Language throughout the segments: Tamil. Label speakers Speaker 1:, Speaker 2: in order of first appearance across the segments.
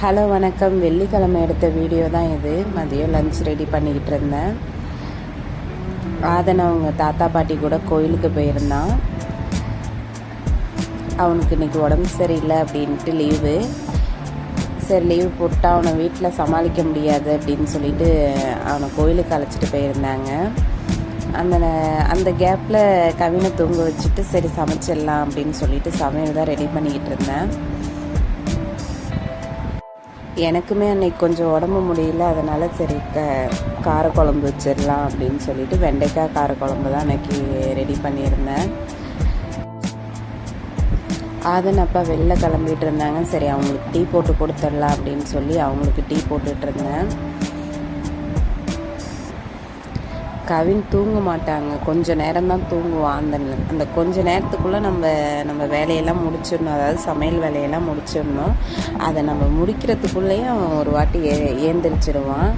Speaker 1: ஹலோ வணக்கம். வெள்ளிக்கிழமை எடுத்த வீடியோ தான் இது. மதியம் லஞ்ச் ரெடி பண்ணிக்கிட்டு இருந்தேன். ஆதன் அவங்க தாத்தா பாட்டி கூட கோயிலுக்கு போயிருந்தான். அவனுக்கு இன்னைக்கு உடம்பு சரியில்லை அப்படின்ட்டு லீவு சரி லீவு போட்டால் அவனை வீட்டில் சமாளிக்க முடியாது அப்படின்னு சொல்லிட்டு அவனை கோயிலுக்கு அழைச்சிட்டு போயிருந்தாங்க. அந்த அந்த கேப்பில் கவினை தூங்க வச்சுட்டு சரி சமைச்சிடலாம் அப்படின்னு சொல்லிட்டு சமையல் தான் ரெடி பண்ணிக்கிட்டு இருந்தேன். எனக்குமே அன்னைக்கு கொஞ்சம் உடம்பு முடியல அதனால் சரி க காரக்குழம்பு வச்சிடலாம் அப்படின்னு சொல்லிட்டு வெண்டைக்காய் காரக்குழம்பு தான் அன்னைக்கு ரெடி பண்ணியிருந்தேன். ஆதன் அப்பா வெளில கிளம்பிட்டு இருந்தாங்க. சரி அவங்களுக்கு டீ போட்டு கொடுத்துடலாம் அப்படின்னு சொல்லி அவங்களுக்கு டீ போட்டுட்டு கவின் தூங்க மாட்டாங்க. கொஞ்ச நேரம் தான் தூங்குவான் அந்த அந்த கொஞ்ச நேரத்துக்குள்ளே நம்ம நம்ம வேலையெல்லாம் முடிச்சிடணும். அதாவது சமையல் வேலையெல்லாம் முடிச்சிடணும். அதை நம்ம முடிக்கிறதுக்குள்ளேயே அவன் ஒரு வாட்டி ஏ ஏந்திரிச்சிடுவான்.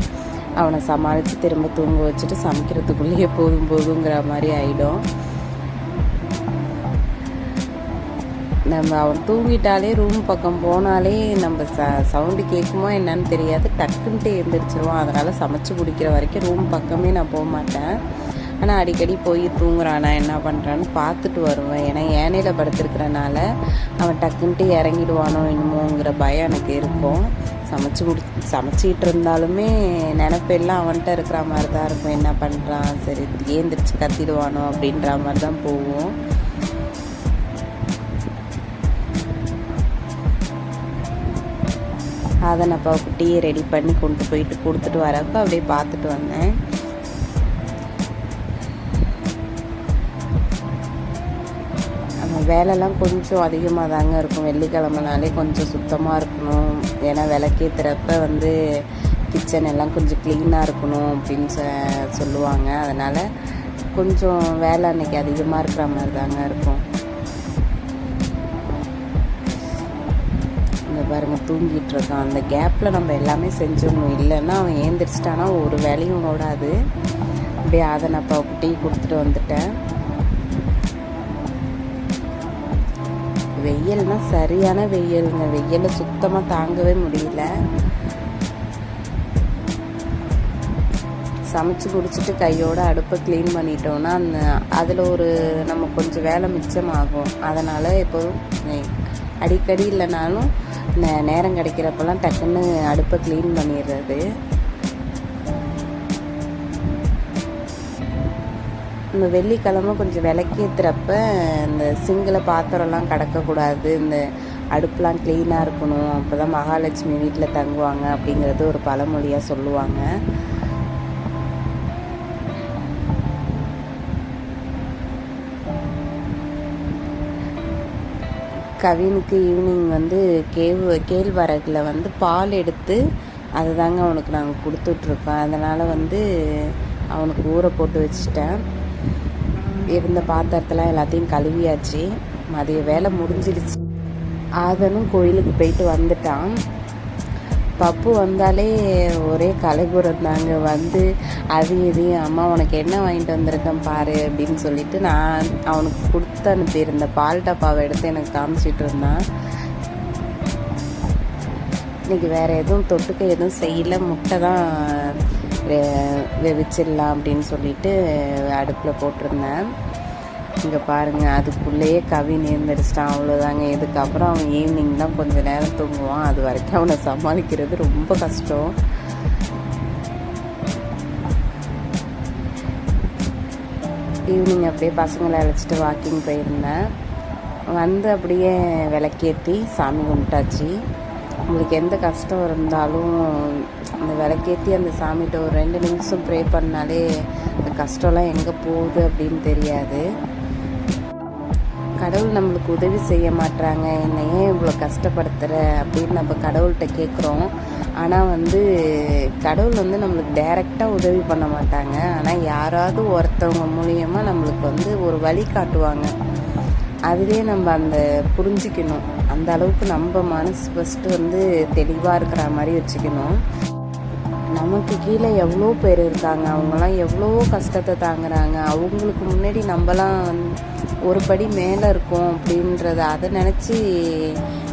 Speaker 1: அவனை சமாளித்து திரும்ப தூங்க வச்சுட்டு சமைக்கிறதுக்குள்ளேயே போதும் போதுங்கிற மாதிரி ஆகிடும் நம்ம அவன் தூங்கிட்டாலே ரூம் பக்கம் போனாலே நம்ம ச சவுண்டு கேட்குமா என்னன்னு தெரியாது. டக்குன்ட்டு எழுந்திரிச்சிருவான் அதனால் சமைச்சு குடிக்கிற வரைக்கும் ரூம் பக்கமே நான் போக மாட்டேன். ஆனால் அடிக்கடி போய் தூங்குறானா என்ன பண்ணுறான்னு பார்த்துட்டு வருவேன். ஏன்னா ஏனையில் படுத்துருக்கிறனால அவன் டக்குன்ட்டு இறங்கிடுவானோ என்னமோங்கிற பயம் எனக்கு இருக்கும். சமைச்சு முடி சமைச்சிக்கிட்டு இருந்தாலுமே நினப்பெல்லாம் அவன்கிட்ட இருக்கிற மாதிரி தான் இருக்கும். என்ன பண்ணுறான் சரி ஏந்திரிச்சு கத்திடுவானோ அப்படின்ற மாதிரி தான் போவோம். அதை நான் அப்பாவுக்கு டீ ரெடி பண்ணி கொண்டு போயிட்டு கொடுத்துட்டு வரப்போ அப்படியே பார்த்துட்டு வந்தேன். நம்ம வேலைலாம் கொஞ்சம் அதிகமாக தாங்க இருக்கும். வெள்ளிக்கிழமைனாலே கொஞ்சம் சுத்தமாக இருக்கணும். ஏன்னா விளக்கேற்றுறப்ப வந்து கிச்சன் எல்லாம் கொஞ்சம் க்ளீனாக இருக்கணும் அப்படின்னு சொ- சொல்லுவாங்க. அதனால் கொஞ்சம் வேலை அன்னைக்கு அதிகமாக இருக்கிற மாதிரி தாங்க இருக்கும். பாருங்கள் தூங்கிட்டு இருக்கான் அந்த கேப்பில் நம்ம எல்லாமே செஞ்சோம் இல்லைன்னா அவன் ஏந்திரிச்சிட்டானா ஒரு வேலையும் ஓடாது. அப்படியே அதை நான் இப்போ டீ கொடுத்துட்டு வந்துட்டேன். வெயில்னா சரியான வெயிலுங்க. வெயிலை சுத்தமாக தாங்கவே முடியல. சமைச்சு குடிச்சிட்டு கையோட அடுப்பை க்ளீன் பண்ணிட்டோம்னா அந்த அதில் ஒரு நம்ம கொஞ்சம் வேலை மிச்சமாகும். அதனால் எப்போதும் அடிக்கடி இல்லைனாலும் நேரம் கிடைக்கிறப்பெல்லாம் டக்குன்னு அடுப்பை க்ளீன் பண்ணிடுறது. இந்த வெள்ளிக்கிழமை கொஞ்சம் விளக்கேற்றுறப்ப இந்த சிங்கில் பாத்திரம்லாம் கடக்கக்கூடாது இந்த அடுப்புலாம் க்ளீனாக இருக்கணும் அப்போ தான் மகாலட்சுமி வீட்டில் தங்குவாங்க அப்படிங்கிறது ஒரு பழமொழியாக சொல்லுவாங்க. கவினுக்கு ஈவினிங் வந்து கேவு கேழ்வரகில் வந்து பால் எடுத்து அதை தாங்க அவனுக்கு நாங்கள் கொடுத்துட்ருக்கோம். அதனால் வந்து அவனுக்கு ஊற போட்டு வச்சுட்டேன். இருந்த பாத்திரத்தெல்லாம் எல்லாத்தையும் கழுவியாச்சு. மதிய வேலை முடிஞ்சிடுச்சு. ஆதனும் கோயிலுக்கு போயிட்டு வந்துட்டான். பப்பு வந்தாலே ஒரே கலைபுரம் தாங்க. வந்து அது இதையும் அம்மா உனக்கு என்ன வாங்கிட்டு வந்திருக்கேன் பாரு அப்படின்னு சொல்லிட்டு நான் அவனுக்கு கொடுத்து அனுப்பியிருந்த பால் டப்பாவை எடுத்து எனக்கு காமிச்சிட்டு இருந்தான். இன்றைக்கி வேறு எதுவும் தொட்டுக்க எதுவும் செய்யல. முட்டை தான் வெவிச்சிடலாம் அப்படின்னு சொல்லிட்டு அடுப்பில் போட்டிருந்தேன். இங்கே பாருங்கள் அதுக்குள்ளேயே கவி நேர்ந்தடிச்சிட்டான் அவ்வளோதாங்க இதுக்கப்புறம் அவன் ஈவினிங் தான் கொஞ்சம் நேரம் தூங்குவான். அது வரைக்கும் அவனை சமாளிக்கிறது ரொம்ப கஷ்டம். ஈவினிங் அப்படியே பசங்களை அழைச்சிட்டு வாக்கிங் போயிருந்தேன். வந்து அப்படியே விளக்கேற்றி சாமி கும்பிட்டாச்சு. உங்களுக்கு எந்த கஷ்டம் இருந்தாலும் அந்த விளக்கேற்றி அந்த சாமிகிட்ட ஒரு ரெண்டு நிமிஷம் ப்ரே பண்ணாலே அந்த கஷ்டம்லாம் எங்கே போகுது அப்படின்னு தெரியாது. கடவுள் நம்மளுக்கு உதவி செய்ய மாட்றாங்க. என்னை ஏன் இவ்வளோ கஷ்டப்படுத்துகிற அப்படின்னு நம்ம கடவுள்கிட்ட கேட்குறோம் ஆனால் வந்து கடவுள் வந்து நம்மளுக்கு டைரெக்டாக உதவி பண்ண மாட்டாங்க. ஆனால் யாராவது ஒருத்தவங்க மூலியமாக நம்மளுக்கு வந்து ஒரு வழி காட்டுவாங்க. அதுவே நம்ம அந்த புரிஞ்சிக்கணும். அந்த அளவுக்கு நம்ம மனசு ஃபஸ்ட்டு வந்து தெளிவாக இருக்கிற மாதிரி வச்சுக்கணும். நமக்கு கீழே எவ்வளோ பேர் இருக்காங்க அவங்கெல்லாம் எவ்வளோ கஷ்டத்தை தாங்குறாங்க அவங்களுக்கு முன்னாடி நம்மலாம் வந்து ஒரு படி மேலே இருக்கோம் அப்படின்றத அதை நினச்சி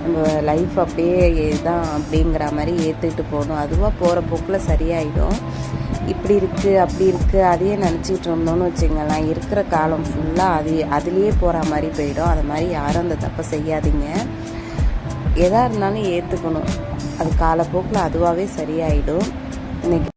Speaker 1: நம்ம லைஃப் அப்படியே தான் அப்படிங்கிற மாதிரி ஏற்றுக்கிட்டு போகணும். அதுவாக போகிற போக்கில் சரியாயிடும். இப்படி இருக்குது அப்படி இருக்குது அதையே நினச்சிட்டு இருந்தோம்னு வச்சுங்களேன் இருக்கிற காலம் ஃபுல்லாக அது அதுலேயே போகிற மாதிரி போயிடும். அது மாதிரி யாரும் அந்த தப்பை செய்யாதீங்க. எதாக இருந்தாலும் ஏற்றுக்கணும் அது காலப்போக்கில் அதுவாகவே சரியாயிடும். இன்னைக்கு